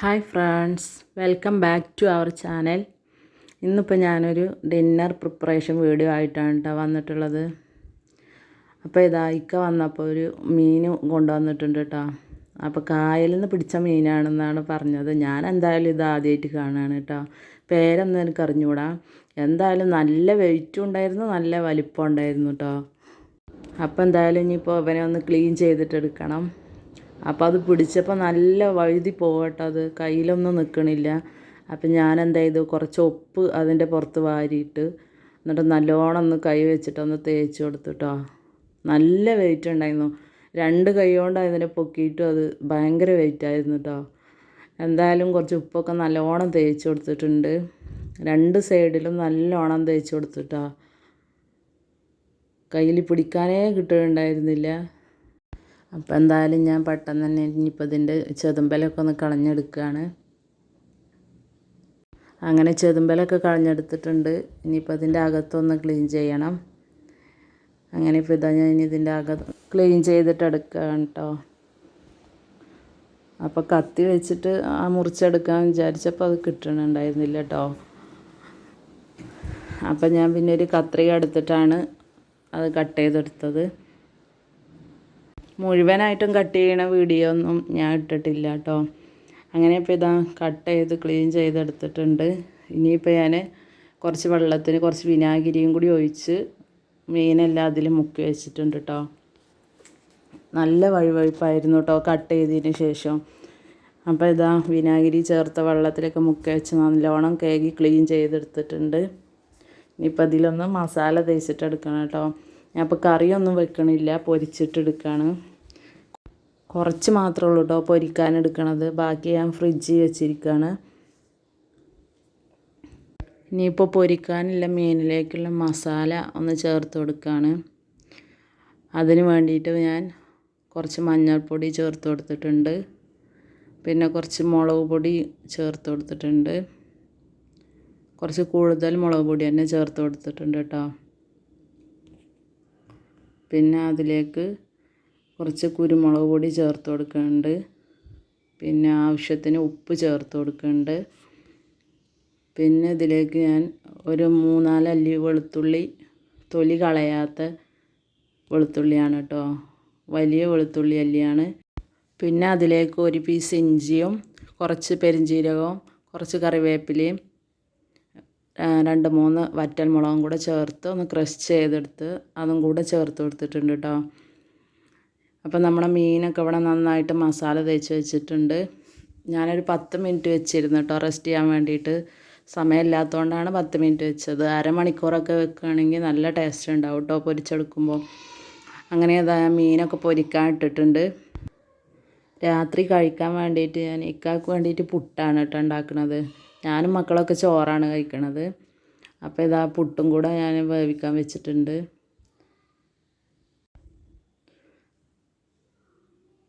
Hi friends welcome back to our channel. ഇന്നിപ്പോൾ ഞാനൊരു dinner preparation video ആയിട്ടാണ് കേട്ടോ വന്നിട്ടുള്ളത്. അപ്പോൾ ഇതാ ഇക്ക വന്നപ്പോൾ ഒരു മീൻ കൊണ്ടുവന്നിട്ടുണ്ട് കേട്ടോ അപ്പോൾ കായലിൽ നിന്ന് പിടിച്ച മീനാണെന്നാണ് പറഞ്ഞത്. ഞാൻ എന്തായാലും ഇത് ആദ്യമായിട്ട് കാണുകയാണ് കേട്ടോ പേരൊന്നും എനിക്ക് അറിഞ്ഞുകൂടാ എന്തായാലും നല്ല വെയിറ്റും ഉണ്ടായിരുന്നു നല്ല വലിപ്പം ഉണ്ടായിരുന്നു കേട്ടോ അപ്പോൾ എന്തായാലും ഇനിയിപ്പോൾ അവനെ ഒന്ന് ക്ലീൻ ചെയ്തിട്ടെടുക്കണം അപ്പോൾ അത് പിടിച്ചപ്പോൾ നല്ല വഴുതി പോകട്ടോ അത്. കയ്യിലൊന്നും നിൽക്കണില്ല അപ്പം ഞാൻ എന്താ ചെയ്തു കുറച്ച് ഉപ്പ് അതിന്റെ പുറത്ത് വാരിയിട്ട് എന്നിട്ട് നല്ലോണം ഒന്ന് കൈ വെച്ചിട്ടൊന്ന് തേച്ച് കൊടുത്തിട്ടോ. നല്ല വെയിറ്റ് ഉണ്ടായിരുന്നു. രണ്ട് കൈ അതിനെ പൊക്കിയിട്ടും അത് ഭയങ്കര വെയിറ്റ് ആയിരുന്നു കേട്ടോ എന്തായാലും കുറച്ച് ഉപ്പൊക്കെ നല്ലോണം തേച്ച് കൊടുത്തിട്ടുണ്ട്. രണ്ട് സൈഡിലും നല്ലോണം തേച്ച് കൊടുത്തിട്ടോ. കയ്യിൽ പിടിക്കാനേ കിട്ടുന്നുണ്ടായിരുന്നില്ല അപ്പോൾ എന്തായാലും ഞാൻ പെട്ടെന്ന് തന്നെ ഇനിയിപ്പോൾ ഇതിന്റെ ചെതുമ്പലൊക്കെ ഒന്ന് കളഞ്ഞെടുക്കുകയാണ് അങ്ങനെ ചെതുമ്പലൊക്കെ കളഞ്ഞെടുത്തിട്ടുണ്ട്. ഇനിയിപ്പോൾ അതിന്റെ അകത്തൊന്ന് ക്ലീൻ ചെയ്യണം. അങ്ങനെ ഇപ്പോൾ ഇതാ ഞാൻ ഇനി ഇതിന്റെ അകത്ത് ക്ലീൻ ചെയ്തിട്ട് എടുക്കുകയാണ് കേട്ടോ അപ്പോൾ കത്തി വെച്ചിട്ട് ആ മുറിച്ചെടുക്കാൻ വിചാരിച്ചപ്പോൾ അത് കിട്ടണുണ്ടായിരുന്നില്ല കേട്ടോ അപ്പം ഞാൻ പിന്നെ ഒരു കത്രിക എടുത്തിട്ടാണ് അത് കട്ട് ചെയ്തെടുത്തത്. മുഴുവനായിട്ടും കട്ട് ചെയ്യണ വീഡിയോ ഒന്നും ഞാൻ ഇട്ടിട്ടില്ല കേട്ടോ അങ്ങനെ ഇപ്പോൾ ഇതാ കട്ട് ചെയ്ത് ക്ലീൻ ചെയ്തെടുത്തിട്ടുണ്ട്. ഇനിയിപ്പോൾ ഞാൻ കുറച്ച് വെള്ളത്തിന് കുറച്ച് വിനാഗിരിയും കൂടി ഒഴിച്ച് മീനെല്ലാം അതിൽ മുക്കി വെച്ചിട്ടുണ്ട് കേട്ടോ നല്ല വഴുവഴുപ്പായിരുന്നു കേട്ടോ കട്ട് ചെയ്തതിന് ശേഷം. അപ്പോൾ ഇതാ വിനാഗിരി ചേർത്ത വെള്ളത്തിലൊക്കെ മുക്കി വെച്ച് നല്ലോണം കേകി ക്ലീൻ ചെയ്തെടുത്തിട്ടുണ്ട്. ഇനിയിപ്പോൾ അതിലൊന്ന് മസാല തേച്ചിട്ടെടുക്കണം കേട്ടോ ഞാൻ ഇപ്പോൾ കറിയൊന്നും വെക്കണില്ല പൊരിച്ചിട്ടെടുക്കുകയാണ് കുറച്ച് മാത്രമേ ഉള്ളൂ കേട്ടോ പൊരിക്കാൻ എടുക്കണത്. ബാക്കി ഞാൻ ഫ്രിഡ്ജിൽ വെച്ചിരിക്കുകയാണ് ഇനിയിപ്പോൾ പൊരിക്കാനുള്ള മീനിലേക്കുള്ള മസാല ഒന്ന് ചേർത്ത് കൊടുക്കുകയാണ് അതിന് വേണ്ടിയിട്ട് ഞാൻ കുറച്ച് മഞ്ഞൾപ്പൊടി ചേർത്ത് കൊടുത്തിട്ടുണ്ട്. പിന്നെ കുറച്ച് മുളക് പൊടി ചേർത്ത് കൊടുത്തിട്ടുണ്ട്. കുറച്ച് കൂടുതൽ മുളക് പൊടി തന്നെ ചേർത്ത് കൊടുത്തിട്ടുണ്ട് കേട്ടോ പിന്നെ അതിലേക്ക് കുറച്ച് കുരുമുളക് പൊടി ചേർത്ത് കൊടുക്കുന്നുണ്ട്. പിന്നെ ആവശ്യത്തിന് ഉപ്പ് ചേർത്ത് കൊടുക്കുന്നുണ്ട്. പിന്നെ ഇതിലേക്ക് ഞാൻ ഒരു മൂന്നാലല്ലി വെളുത്തുള്ളി തൊലി കളയാത്ത വെളുത്തുള്ളിയാണ് കേട്ടോ. വലിയ വെളുത്തുള്ളി അല്ലിയാണ്. പിന്നെ അതിലേക്ക് ഒരു പീസ് ഇഞ്ചിയും കുറച്ച് പെരിഞ്ജീരകവും കുറച്ച് കറിവേപ്പിലയും രണ്ട് മൂന്ന് വറ്റൽ മുളകും കൂടെ ചേർത്ത് ഒന്ന് ക്രഷ് ചെയ്തെടുത്ത് അതും കൂടെ ചേർത്ത് കൊടുത്തിട്ടുണ്ട് കേട്ടോ. അപ്പോൾ നമ്മുടെ മീനൊക്കെ ഇവിടെ നന്നായിട്ട് മസാല തേച്ച് വെച്ചിട്ടുണ്ട്. ഞാനൊരു പത്ത് മിനിറ്റ് വെച്ചിരുന്നു കേട്ടോ റെസ്റ്റ് ചെയ്യാൻ വേണ്ടിയിട്ട്. സമയമില്ലാത്തതുകൊണ്ടാണ് പത്ത് മിനിറ്റ് വെച്ചത്. അരമണിക്കൂറൊക്കെ വെക്കുകയാണെങ്കിൽ നല്ല ടേസ്റ്റ് ഉണ്ടാവും കേട്ടോ പൊരിച്ചെടുക്കുമ്പോൾ അങ്ങനെ അതാ മീനൊക്കെ പൊരിക്കാൻ ഇട്ടിട്ടുണ്ട്. രാത്രി കഴിക്കാൻ വേണ്ടിയിട്ട് ഞാൻ ഇക്കാക്ക് വേണ്ടിയിട്ട് പുട്ടാണ് കേട്ടോ ഉണ്ടാക്കുന്നത് ഞാനും മക്കളൊക്കെ ചോറാണ് കഴിക്കണത്. അപ്പോൾ ഇതാ പുട്ടും കൂടെ ഞാൻ വേവിക്കാൻ വെച്ചിട്ടുണ്ട്.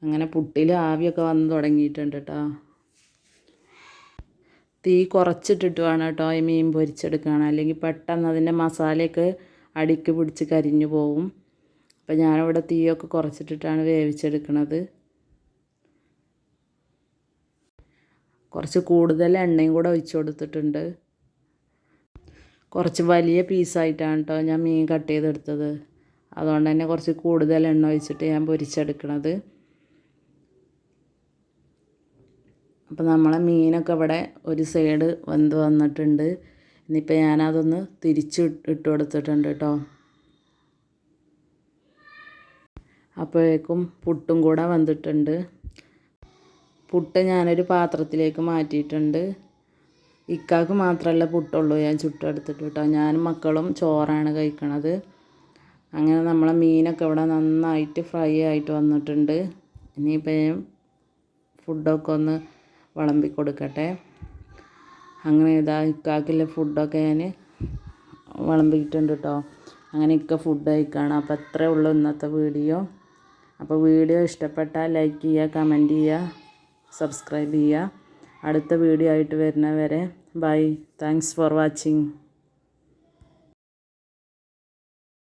അങ്ങനെ പുട്ടിൽ ആവിയൊക്കെ വന്ന് തുടങ്ങിയിട്ടുണ്ട് കേട്ടോ തീ കുറച്ചിട്ടിട്ട് വേണം കേട്ടോ ഈ മീൻ പൊരിച്ചെടുക്കണം അല്ലെങ്കിൽ പെട്ടെന്ന് അതിന്റെ മസാലയൊക്കെ അടിക്ക് പിടിച്ച് കരിഞ്ഞു പോവും. അപ്പം ഞാനിവിടെ തീയൊക്കെ കുറച്ചിട്ടിട്ടാണ് വേവിച്ചെടുക്കണത്. കുറച്ച് കൂടുതൽ എണ്ണയും കൂടെ ഒഴിച്ചു കൊടുത്തിട്ടുണ്ട്. കുറച്ച് വലിയ പീസായിട്ടാണ് കേട്ടോ ഞാൻ മീൻ കട്ട് ചെയ്തെടുത്തത്. അതുകൊണ്ട് തന്നെ കുറച്ച് കൂടുതൽ എണ്ണ ഒഴിച്ചിട്ട് ഞാൻ പൊരിച്ചെടുക്കണത്. അപ്പോൾ നമ്മളെ മീനൊക്കെ ഇവിടെ ഒരു സൈഡ് വെന്ത് വന്നിട്ടുണ്ട്. ഇനിയിപ്പോൾ ഞാനതൊന്ന് തിരിച്ച് ഇട്ട് കൊടുത്തിട്ടുണ്ട് കേട്ടോ. അപ്പോഴേക്കും പുട്ടും കൂടെ വന്നിട്ടുണ്ട്. പുട്ട് ഞാനൊരു പാത്രത്തിലേക്ക് മാറ്റിയിട്ടുണ്ട്. ഇക്കാക്ക് മാത്രമല്ല പുട്ടുള്ളൂ ഞാൻ ചുട്ടെടുത്തിട്ട് കേട്ടോ. ഞാനും മക്കളും ചോറാണ് കഴിക്കണത്. അങ്ങനെ നമ്മളെ മീനൊക്കെ ഇവിടെ നന്നായിട്ട് ഫ്രൈ ആയിട്ട് വന്നിട്ടുണ്ട്. ഇനിയിപ്പോൾ ഫുഡൊക്കെ ഒന്ന് വിളമ്പി കൊടുക്കട്ടെ. അങ്ങനെ ഇതാ ഇക്കാക്കിലെ ഫുഡൊക്കെ ഞാൻ വിളമ്പിയിട്ടുണ്ട് കേട്ടോ അങ്ങനെ ഇക്ക ഫുഡ് കഴിക്കുകയാണ് അപ്പോൾ അത്രേ ഉള്ളൂ ഇന്നത്തെ വീഡിയോ. അപ്പോൾ വീഡിയോ ഇഷ്ടപ്പെട്ടാൽ ലൈക്ക് ചെയ്യുക കമന്റ് ചെയ്യുക സബ്സ്ക്രൈബ് ചെയ്യുക. അടുത്ത വീഡിയോ ആയിട്ട് വരുന്നവരെ ബൈ താങ്ക്സ് ഫോർ വാച്ചിങ്